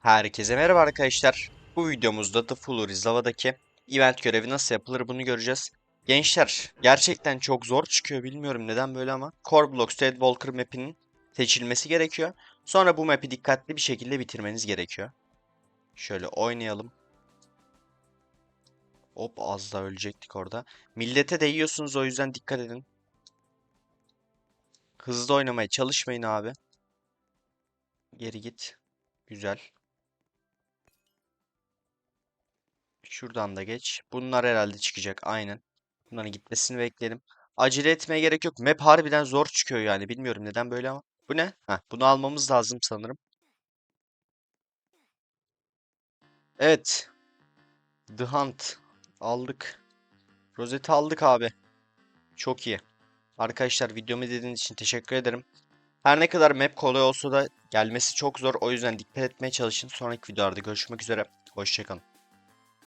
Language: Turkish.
Herkese merhaba arkadaşlar. Bu videomuzda The Fuller Lava'daki event görevi nasıl yapılır bunu göreceğiz. Gençler gerçekten çok zor çıkıyor bilmiyorum neden böyle ama Core Block State Walker map'inin seçilmesi gerekiyor. Sonra bu map'i dikkatli bir şekilde bitirmeniz gerekiyor. Şöyle oynayalım. Hop az daha ölecektik orada. Millete değiyorsunuz o yüzden dikkat edin. Hızlı oynamaya çalışmayın abi. Geri git. Güzel. Şuradan da geç. Bunlar herhalde çıkacak. Aynen. Bunların gitmesini bekleyelim. Acele etmeye gerek yok. Map harbiden zor çıkıyor yani. Bilmiyorum neden böyle ama. Bu ne? Heh, bunu almamız lazım sanırım. Evet. The Hunt. Aldık. Rozeti aldık abi. Çok iyi. Arkadaşlar videomu izlediğiniz için teşekkür ederim. Her ne kadar map kolay olsa da gelmesi çok zor. O yüzden dikkat etmeye çalışın. Sonraki videolarda görüşmek üzere. Hoşçakalın.